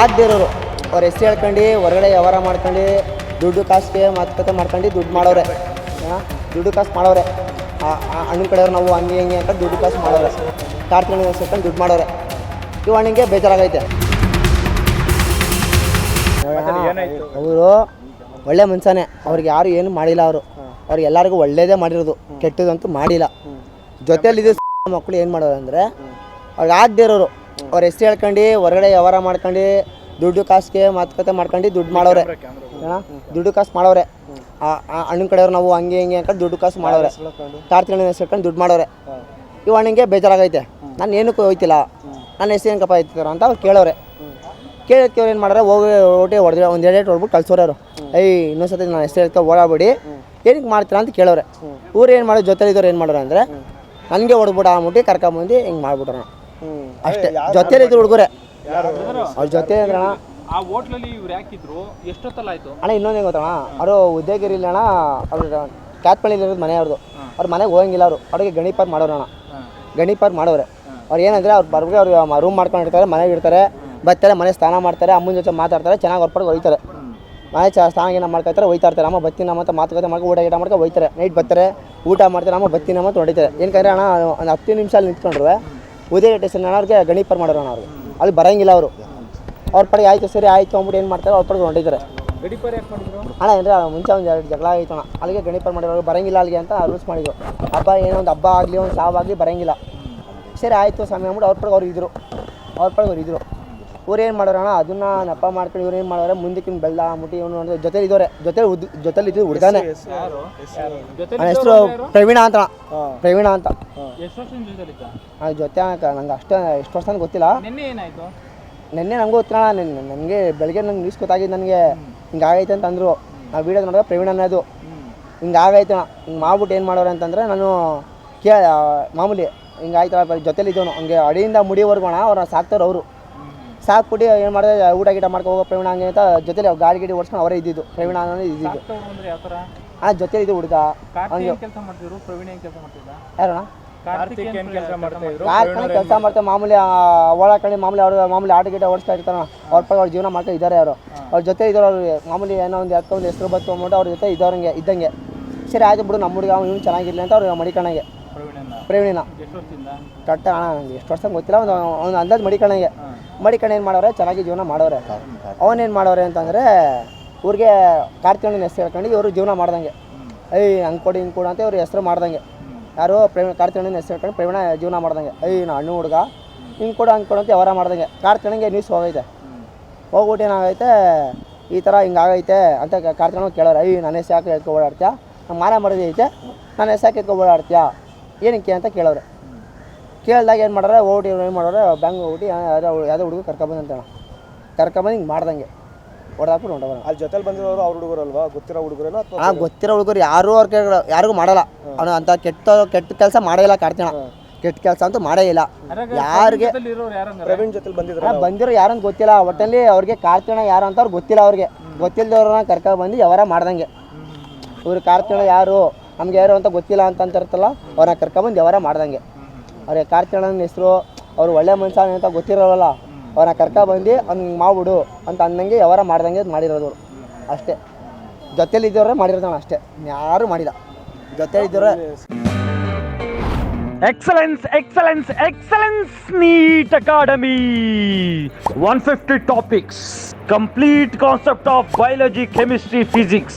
ಆಗದಿರೋರು ಅವ್ರ ಹೆಸರು ಹೇಳ್ಕೊಂಡು ಹೊರಗಡೆ ವ್ಯವಹಾರ ಮಾಡ್ಕೊಂಡು ದುಡ್ಡು ಕಾಸಿಗೆ ಮಾತುಕತೆ ಮಾಡ್ಕೊಂಡು ದುಡ್ಡು ಮಾಡೋರೆ. ದುಡ್ಡು ಕಾಸು ಮಾಡೋರೆ. ಹಣ್ಣು ಕಡೆಯವ್ರು ನಾವು ಹಂಗೆ ಹಿಂಗೆ ಅಂತ ದುಡ್ಡು ಕಾಸು ಮಾಡೋರೆ. ಕಾರ್ತಿಕ ಸೇರ್ಕೊಂಡು ದುಡ್ಡು ಮಾಡೋರೆ. ಇವು ಹಣ್ಣಿಗೆ ಬೇಜಾರಾಗೈತೆ. ಅವರು ಒಳ್ಳೆ ಮನುಷ್ಯನೇ ಅವ್ರಿಗೆ ಯಾರು ಏನು ಮಾಡಿಲ್ಲ ಅವರು. ಅವ್ರಿಗೆ ಎಲ್ಲರಿಗೂ ಒಳ್ಳೇದೇ ಮಾಡಿರೋದು. ಕೆಟ್ಟದಂತೂ ಮಾಡಿಲ್ಲ. ಜೊತೆಯಲ್ಲಿ ಮಕ್ಕಳು ಏನು ಮಾಡೋರು ಅಂದರೆ ಅವ್ರಿಗೆ ಆದ್ದಿರೋರು ಅವ್ರ ಹೆಸರು ಹೇಳ್ಕೊಂಡು ಹೊರಗಡೆ ವ್ಯವಹಾರ ಮಾಡ್ಕೊಂಡು ದುಡ್ಡು ಕಾಸ್ಗೆ ಮಾತುಕತೆ ಮಾಡ್ಕೊಂಡು ದುಡ್ಡು ಮಾಡೋರೆ. ಆ, ದುಡ್ಡು ಕಾಸು ಮಾಡೋರೆ. ಅಣ್ಣನ ಕಡೆಯವ್ರು ನಾವು ಹಂಗೆ ಹಿಂಗೆ ಅಂತ ದುಡ್ಡು ಕಾಸು ಮಾಡೋರೆ. ಕಾರ್ತಿಕ ಹೆಸರು ದುಡ್ಡು ಮಾಡೋರೆ. ಇವು ಅಣ್ಣಂಗೆ ಬೇಜಾರಾಗೈತೆ. ನಾನು ಏನಕ್ಕೂ ಹೋಯ್ತಿಲ್ಲ. ನನ್ನ ಹೆಸರು ಏನಕ್ಕಪ್ಪ ಆಯ್ತಿದ್ರು ಅಂತ ಅವ್ರು ಕೇಳೋರೆ. ಕೇಳೋಕ್ಕೆ ಅವ್ರು ಏನು ಮಾಡ್ರೆ ಹೋಗಿ ಓಟೆ ಹೊಡೆದ್ರೆ ಒಂದು ಎರಡು ಹೊಡ್ಬಿಟ್ಟು ಕಳ್ಸೋರೆ ಅವರು ಐ ಇನ್ನೊಂದ್ಸತಿ ನಾನು ಹೆಸರು ಹೇಳ್ತಾ ಓಡಾಬಿಡಿ ಏನಕ್ಕೆ ಮಾಡ್ತೀರಾ ಅಂತ ಕೇಳೋರೆ. ಊರು ಏನು ಮಾಡೋದು ಜೊತೆಲಿದ್ದವ್ರು ಏನು ಮಾಡೋರು ಅಂದರೆ ನನಗೆ ಹೊಡ್ಬಿಟ್ಟು ಆಗ್ಬಿಟ್ಟು ಕರ್ಕೊಂಬಂದು ಹಿಂಗೆ ಮಾಡ್ಬಿಟ್ರು ಅಷ್ಟೇ. ಜೊತೆಲಿದ್ರು ಹುಡುಗರೆ. ಅವ್ರ ಜೊತೆ ಅಂದ್ರೆ ಅಣ್ಣ. ಆ ಹೋಟ್ಲಲ್ಲಿ ಇವ್ರು ಯಾಕಿದ್ರು ಎಷ್ಟೊತ್ತಲ್ಲ ಆಯ್ತು ಅಣ್ಣ ಇನ್ನೊಂದು ಹೆಂಗೆ ಗೊತ್ತಣ್ಣ? ಅವರು ಉದ್ಯೋಗಿರಿಲ್ಲ ಅಣ್ಣ ಅವ್ರ ಕ್ಯಾತ್ಪಳ್ಳಿಲಿ ಇರೋದು ಮನೆ ಅವ್ರದ್ದು ಅವ್ರ ಮನೆಗೆ ಹೋಗಂಗಿಲ್ಲ ಅವರು. ಅವ್ರಿಗೆ ಗಣಿಪಾರ್ ಮಾಡೋರು ಅಣ್ಣ. ಪಾರ್ಕ್ ಮಾಡೋರೆ. ಅವ್ರು ಏನಂದ್ರೆ ಅವ್ರು ಬರ್ಬೇಕು ಅವ್ರು ರೂಮ್ ಮಾಡ್ಕೊಂಡಿರ್ತಾರೆ ಮನೆಗೆ ಇರ್ತಾರೆ ಬರ್ತಾರೆ ಮನೆ ಸ್ನಾನ ಮಾಡ್ತಾರೆ ಅಮ್ಮನ ಜೊತೆ ಮಾತಾಡ್ತಾರೆ ಚೆನ್ನಾಗಿ ಹೊರ್ಪಡ್ಗೆ ಹೋಯ್ತಾರೆ ಮನೆ ಚ ಸ್ನಾನ ಏನೋ ಮಾಡ್ಕೊತಾರೆ ಹೋಯ್ತಾ ಇರ್ತಾರೆ ಅಮ್ಮ ಬತ್ತಿ ನಮ್ಮ ಅಂತ ಮಾತುಕತೆ ಮಾಡ್ಕೊ ಊಟ ಗೀಟ ಮಾಡ್ಕೊಂಡು ಹೋಯ್ತಾರೆ ನೈಟ್ ಬರ್ತಾರೆ ಊಟ ಮಾಡ್ತಾರೆ ಅಮ್ಮ ಬತ್ತಿ ನಮ್ಮ ಅಂತ ಹೊಡಿತಾರೆ. ಏನಕ್ಕೆ ಅಣ್ಣ ಒಂದು ಹತ್ತು ನಿಮಿಷ ಅಲ್ಲಿ ನಿಂತ್ಕೊಂಡ್ರೆ. ಉದಯ ಟೇಷನ್ ಅವ್ರಿಗೆ ಗಣಿಪರ್ ಮಾಡೋರು ಅಣ್ಣ ಅವ್ರಿಗೆ ಅಲ್ಲಿ ಬರೋಂಗಿಲ್ಲ ಅವರು. ಅವ್ರ ಪಡೆಗೆ ಆಯ್ತು ಸರಿ ಆಯ್ತು ಅಂದ್ಬಿಟ್ಟು ಏನು ಮಾಡ್ತಾರೆ ಅವ್ರ ಪಡೆಗೆ ಹೊಂಟಿದ್ದಾರೆ. ಅಣ್ಣ ಏನಾರ ಮುಂಚೆ ಒಂದು ಎರಡು ಜಗಳ ಆಯಿತು ಅಣ್ಣ. ಅಲ್ಲಿಗೆ ಗಣಿಪರ್ ಮಾಡಿರೋರು ಬರಂಗಿಲ್ಲ ಅಲ್ಲಿಗೆ ಅಂತ ರೂಲ್ಸ್ ಮಾಡಿದ್ರು. ಹಬ್ಬ ಏನೋ ಒಂದು ಹಬ್ಬ ಆಗಲಿ ಒಂದು ಸಾವಾಗಲಿ ಬರೋಂಗಿಲ್ಲ. ಸರಿ ಆಯಿತು ಸಮಯ ಅಂದ್ಬಿಟ್ಟು ಅವ್ರ ಪಡೆಗೆ ಅವ್ರು ಇದ್ರು ಅವ್ರ ಪಡೆಗೆ ಅವ್ರು ಇದ್ರು ಇವ್ರು ಏನು ಮಾಡೋರು ಅಣ್ಣ? ಅದನ್ನ ನೆಪ ಮಾಡ್ಕೊಂಡು ಇವ್ರು ಏನು ಮಾಡೋರೆ? ಮುಂದಕ್ಕಿನ ಬೆಲ್ಲ ಮುಟ್ಟಿ ಇವನು ಜೊತೆಲಿ ಇದ್ದವ್ರೆ. ಜೊತೆ ಉದ್ ಜೊತೆಲಿ ಇದ್ದು ಹುಡ್ಗಾನೆ ಯಾರು ಜೊತೆ ನನ್ನ ಹೆಸರು ಪ್ರವೀಣ ಅಂತ. ಪ್ರವೀಣ ಅಂತ. ಆ ಜೊತೆ ಅಣ್ಣ ನಂಗೆ ಅಷ್ಟೇ ಎಷ್ಟು ವರ್ಷ ಅಂತ ಗೊತ್ತಿಲ್ಲ. ನಿನ್ನೆ ಏನಾಯ್ತು? ನಿನ್ನೆ ನನಗೂ ಗೊತ್ತಿಲ್ಲ ನೆನ್ನೆ ನನಗೆ ಬೆಳಗ್ಗೆ ನಂಗೆ ನ್ಯೂಸ್ ಗೊತ್ತಾಗಿದ್ದು ನನಗೆ. ಹಿಂಗಾಗೈತೆ ಅಂತ ಅಂದರು. ಆ ವೀಡಿಯೋ ನೋಡಿದ್ರೆ ಪ್ರವೀಣ ಅನ್ನೋದು. ಹಿಂಗಾಗೈತೆ ಅಣ್ಣ. ಹಿಂಗೆ ಮಾಡ್ಬಿಟ್ಟು ಏನು ಮಾಡೋರು ಅಂತಂದರೆ ನಾನು ಕೇ ಮಾಮೂಲಿ ಹಿಂಗಾಯ್ತಲ್ಲ ಜೊತೆಲಿ ಇದ್ದವನು. ಹಂಗೆ ಅಡಿಯಿಂದ ಮುಡಿವರ್ಗೋಣ ಅವ್ರನ್ನ ಸಾಕ್ತಾರೆ ಅವರು. ಸಾಕ್ಬಿಟ್ಟು ಏನು ಮಾಡಿದೆ ಊಟ ಗೀಟ ಮಾಡ್ಕೊ ಹೋಗೋ ಪ್ರವೀಣ ಹಂಗೆ ಅಂತ ಜೊತೆಲಿ ಅವ್ರು ಗಾಡಿ ಗಿಡಿ ಓಡಿಸ್ಕೊಂಡು ಅವರೇ ಇದ್ದಿದ್ದು. ಪ್ರವೀಣ ಅನ್ನೋದು ಇದ್ದಿದ್ದು. ಹಾಂ ಅಂದ್ರೆ ಯಾವ ಥರ? ಆ ಜೊತೆಲಿ ಇದು ಹುಡುಗ. ಕಾರ್ತಿಕ್ ಕೆಲಸ ಮಾಡ್ತಿದ್ರು? ಪ್ರವೀಣ್ ಏನ್ ಕೆಲಸ ಮಾಡ್ತಿದ್ದ? ಯಾರಣ ಕಾರ್ತಿಕ್ ಏನ್ ಕೆಲಸ ಮಾಡ್ತಿದ್ರು ಕಾರ್ಖಾನೆ ಕೆಲಸ ಮಾಡ್ತಾರೆ ಮಾಮೂಲಿ ಓಡಾಕಣಿ ಮಾಮೂಲಿ ಅವರು ಮಾಮೂಲಿ ಆಟ ಗೀಟ ಓಡಿಸ್ತಾ ಇರ್ತಾರ ಅವ್ರ ಪಕ್ಕ ಅವ್ರ ಜೀವನ ಮಾಡ್ತಾ ಇದ್ದಾರೆ ಅವರು. ಅವ್ರ ಜೊತೆ ಇದ್ದಾರೆ ಅವ್ರಿಗೆ ಮಾಮೂಲಿ ಏನೋ ಒಂದು ಯಾಕೆ ಒಂದು ಹೆಸರು ಬತ್ತು ಅಂದ್ಬಿಟ್ಟು ಅವ್ರ ಜೊತೆ ಇದ್ದವ್ರಂಗೆ ಇದ್ದಂಗೆ. ಸರಿ ಆಯ್ತು ಬಿಡು ನಮ್ಮ ಹುಡುಗ ಇವ್ನು ಚೆನ್ನಾಗಿರ್ಲಿ ಅಂತ ಅವ್ರು ಮಡಿಕಣಗೆ ಪ್ರವೀಣಿನ? ಕಟ್ಟ ಅಣ್ಣ ನಂಗೆ ಎಷ್ಟು ವರ್ಷ ಗೊತ್ತಿಲ್ಲ ಒಂದು ಒಂದು ಅಂದಾಜು ಮಡಿಕಣಗೆ. ಮಡಿಕಣ್ಣ ಏನು ಮಾಡೋರೆ ಚೆನ್ನಾಗಿ ಜೀವನ ಮಾಡೋರೆ. ಅವನೇನು ಮಾಡೋರೆ ಅಂತಂದರೆ ಊರಿಗೆ ಕಾರ್ತಿಕಣ್ಣನ ಹೆಸರು ಹೇಳ್ಕೊಂಡು ಇವರು ಜೀವನ ಮಾಡ್ದಂಗೆ. ಐ ಹಂಗೆ ಕೊಡಿ ಹಿಂಗೆ ಕೊಡು ಅಂತ ಇವ್ರ ಹೆಸರು ಮಾಡ್ದಂಗೆ. ಯಾರು ಪ್ರವೀಣ ಕಾರ್ತಿಕಣ್ಣನ ಹೆಸರು ಹೇಳ್ಕೊಂಡು ಪ್ರವೀಣ ಜೀವನ ಮಾಡ್ದಂಗೆ. ಐ ನಾ ಹಣ್ಣು ಹುಡುಗ ಹಿಂಗೆ ಕೊಡು ಹಂಗೆ ಕೊಡು ಅಂತ ವ್ಯವಹಾರ ಮಾಡ್ದಂಗೆ. ಕಾರ್ತಿಕಣ್ಣಗೆ ನ್ಯೂಸ್ ಹೋಗೈತೆ. ಹೋಗ್ಬಿಟ್ಟು ಏನಾಗೈತೆ ಈ ಥರ ಹಿಂಗಾಗೈತೆ ಅಂತ ಕಾರ್ತಿಕಣ್ಣ ಕೇಳೋರು. ಐ ನನ್ನ ಹೆಸರು ಯಾಕೆ ಎತ್ಕೊ ಓಡಾಡ್ತೀಯ? ನಮ್ಮ ಮಾನ ಮರದಿ ಐತೆ. ನನ್ನ ಹೆಸರು ಯಾಕೆ ಎತ್ಕೊ ಓಡಾಡ್ತೀಯ? ಏನಕ್ಕೆ ಅಂತ ಕೇಳೋರು. ಕೇಳಿದಾಗ ಏನು ಮಾಡೋರೆ ಓಟಿ ಏನು ಮಾಡೋರೆ ಬ್ಯಾಂಗ್ ಓಟಿ ಯಾವುದೋ ಯಾವುದೋ ಹುಡುಗ ಅಂತ ಕರ್ಕೊಂಬಂದು ಹಿಂಗೆ ಮಾಡ್ದಂಗೆ. ಹೊಡೆದಾಕ್ಬಿಟ್ಟು ಹೊಂಟೋಗೋಣ ಅಲ್ಲಿ ಜೊತೆಲಿ ಬಂದಿರೋರು ಅವ್ರ ಹುಡುಗರಲ್ವಾ? ಗೊತ್ತಿರೋ ಹುಡುಗರೇನೋ ಹಾಂ ಆ ಗೊತ್ತಿರೋ ಹುಡುಗರು ಯಾರೂ ಅವ್ರ ಕೇಳ ಯಾರಿಗೂ ಮಾಡಲ್ಲ. ಅವನು ಅಂತ ಕೆಟ್ಟ ಕೆಟ್ಟ ಕೆಲಸ ಮಾಡೇ ಇಲ್ಲ ಕಾರ್ತಿಣ ಕೆಟ್ಟ ಕೆಲಸ ಅಂತೂ ಮಾಡೇ ಇಲ್ಲ. ಯಾರಿಗೆ ಪ್ರವೀಣ್ ಜೊತೆಲಿ ಬಂದಿದ್ರು ಬಂದಿರೋ ಯಾರಂತ ಗೊತ್ತಿಲ್ಲ. ಒಟ್ಟಲ್ಲಿ ಅವ್ರಿಗೆ ಕಾರ್ತಿಣ ಯಾರು ಅಂತ ಅವ್ರಿಗೆ ಗೊತ್ತಿಲ್ಲ ಅವ್ರಿಗೆ. ಗೊತ್ತಿಲ್ಲದವ್ರನ್ನ ಕರ್ಕೊಂಡು ಬಂದು ವ್ಯವಹಾರ ಮಾಡ್ದಂಗೆ. ಇವ್ರು ಕಾರ್ತಿಣ ಯಾರು? ನಮ್ಗೆ ಯಾರು ಅಂತ ಗೊತ್ತಿಲ್ಲ ಅಂತ ಅಂತಿರ್ತಲ್ಲ ಅವ್ರನ್ನ ಕರ್ಕೊಂಬಂದು ವ್ಯವಹಾರ ಮಾಡ್ದಂಗೆ. ಅವ್ರಿಗೆ ಕಾರ್ತಿಕಣ್ಣನ ಹೆಸರು ಅವ್ರು ಒಳ್ಳೆ ಮನುಷ್ಯ ಅಂತ ಗೊತ್ತಿರೋಲ್ಲ ಅವ್ರನ್ನ ಕರ್ಕೊಬಂದು ಅವ್ನಿಗೆ ಮಾಡ್ಬಿಡು ಅಂತ ಅಂದಂಗೆ ವ್ಯವಹಾರ ಮಾಡ್ದಂಗೆ ಮಾಡಿರೋದು ಅಷ್ಟೇ. ಜೊತೆಲಿ ಇದ್ದವ್ರೆ ಮಾಡಿರೋದಣ್ಣ ಅಷ್ಟೇ. ಯಾರು ಮಾಡಿಲ್ಲ. ಜೊತೆಲಿ ಇದ್ದವ್ರೆ Excellence, excellence, excellence, NEET Academy. 150 topics, complete concept of biology, chemistry, physics.